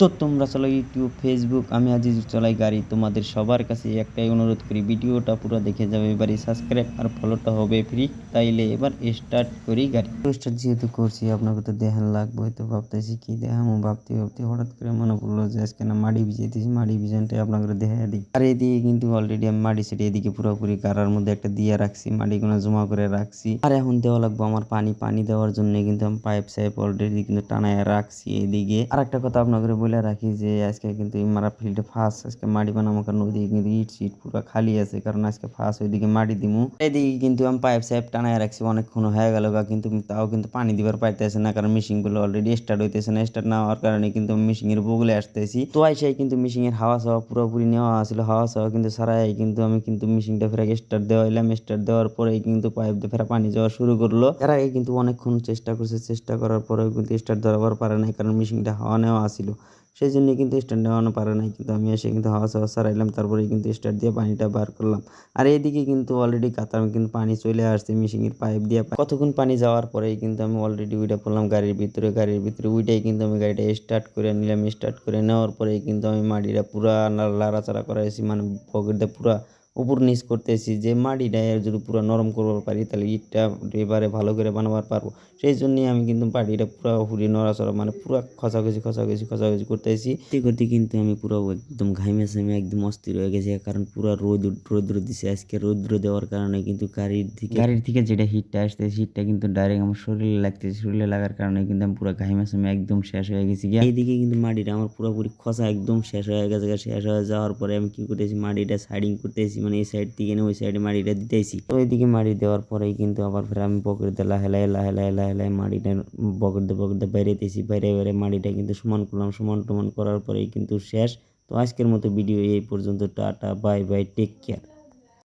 তো তোমরা চলো ইউটিউব, ফেসবুক, আমি আজিজ চলাই গাড়ি। তোমাদের সবার কাছে একটাই অনুরোধ করি, ভিডিওটা পুরো দেখে যাবে, এবারে সাবস্ক্রাইব আর ফলোটা হবে ফ্রি তাইলে এবার স্টার্ট করি গাড়ি। স্টার্ট যেহেতু করছি, আপনাকে তো দেখান লাগবে তো ভাবতেছি কি দেখামো, ভাবতে ভাবতে হঠাৎ করে মনে পড়ল যে আজকে না মাড়ি ভিজাইতেছি, মাড়ি ভিজানটাই আপনাকে দেখা দিই। আর এদিকে কিন্তু অলরেডি আমি মাড়ি সেটে এদিকে পুরোপুরি কারার মধ্যে একটা দিয়ে রাখছি মাটিগুলো জমা করে রাখছি। আর এখন দেওয়া লাগবে আমার পানি পানি দেওয়ার জন্য কিন্তু আমি পাইপ সাইপ অলরেডি কিন্তু টানায় রাখছি এদিকে। আর একটা কথা আপনাকে বলে রাখি যে আজকে কিন্তু এই মারা ফিল্ডে ফার্স্ট, আজকে মাটি বানাবো কারণ ওইদিকে কিন্তু ইট সিট পুরো খালি আছে, কারণ আজকে ফার্স্ট ওইদিকে মাটি দিমু। এদিকে কিন্তু আমি পাইপ সাইপ টানায় রাখছি, অনেকক্ষণ হয়ে গেল গা কিন্তু তাও কিন্তু পানি দিবার পাইতেছে না, কারণ মেশিনগুলো অলরেডি স্টার্ট হইতেছে না স্টার্ট না হওয়ার কারণে কিন্তু আমি মেশিনের বগলে আসতেছি। তো আইসাই কিন্তু মেশিনের হাওয়া সাওয়া পুরোপুরি নেওয়া ছিল হাওয়া সাওয়া কিন্তু সারাই কিন্তু আমি কিন্তু মেশিনটা ফেরা স্টার্ট দেওয়া এলাম স্টার্ট দেওয়ার পরেই কিন্তু পাইপ দিয়ে ফেরা পানি যাওয়া শুরু করল। এর আগে কিন্তু অনেকক্ষণ চেষ্টা করছে, চেষ্টা করার পরেও কিন্তু স্টার্ট ধরাবার পারে নাই, কারণ মেশিনটা হাওয়া নেওয়া ছিল সেই জন্য কিন্তু স্টার্ট নেওয়ানো পারে নাই। কিন্তু আমি এসে কিন্তু হাওয়া সাওয়া সারাইলাম তারপরে কিন্তু স্টার্ট দিয়ে পানিটা বার করলাম। আর এইদিকে কিন্তু অলরেডি কাতার কিন্তু পানি চলে আসছে মেশিনের পাইপ দিয়ে কতক্ষণ পানি যাওয়ার পরেই কিন্তু আমি অলরেডি উইটা করলাম গাড়ির ভিতরে গাড়ির ভিতরে উইটাই কিন্তু আমি গাড়িটা স্টার্ট করে নিলাম। স্টার্ট করে নেওয়ার পরেই কিন্তু আমি মাটিটা পুরা লাড়াচাড়া করাইছি মানে পকেটটা পুরা উপর নিচ করতেছি যে মাটিটা যদি পুরো নরম করবার পারি তাহলে ইটটা এবারে ভালো করে বানাবার পারব। সেই জন্যই আমি কিন্তু মাটিটা পুরো উপরে নড়াচড়া মানে পুরো খসাখসি খসাখসি খসাখসি করতেছি। করতে করতে কিন্তু আমি পুরো একদম ঘামে সামে একদম অস্থির হয়ে গেছি কারণ পুরো রোদ রৌদ্র দিছে। আজকে রৌদ্র দেওয়ার কারণে কিন্তু গাড়ির থেকে গাড়ির থেকে যেটা হিটটা আসছে হিটটা কিন্তু ডাইরেক্ট আমার শরীরে লাগতেছে। শরীরে লাগার কারণে কিন্তু আমি পুরো ঘামে সামে একদম শেষ হয়ে গেছি এইদিকে কিন্তু মাটিটা আমার পুরোপুরি খসা একদম শেষ হয়ে গেছে শেষ হয়ে যাওয়ার পরে আমি কি করতেছি মাটিটা সাইডিং করতেছি মানে এই সাইড থেকে ওই সাইডে মাটিটা দিতেছি। তো ওইদিকে মাড়ি দেওয়ার পরেই কিন্তু আবার ফের আমি পকেট লাহে লাহে লাহে লাহে লাহে মাটিটা পকেট পকেট বেরিয়েতেছি বাইরে বাইরে মাড়িটা কিন্তু সমান করলাম, সমান টমান করার পরেই কিন্তু শেষ। তো আজকের মতো ভিডিও এই পর্যন্ত, tata bye bye take care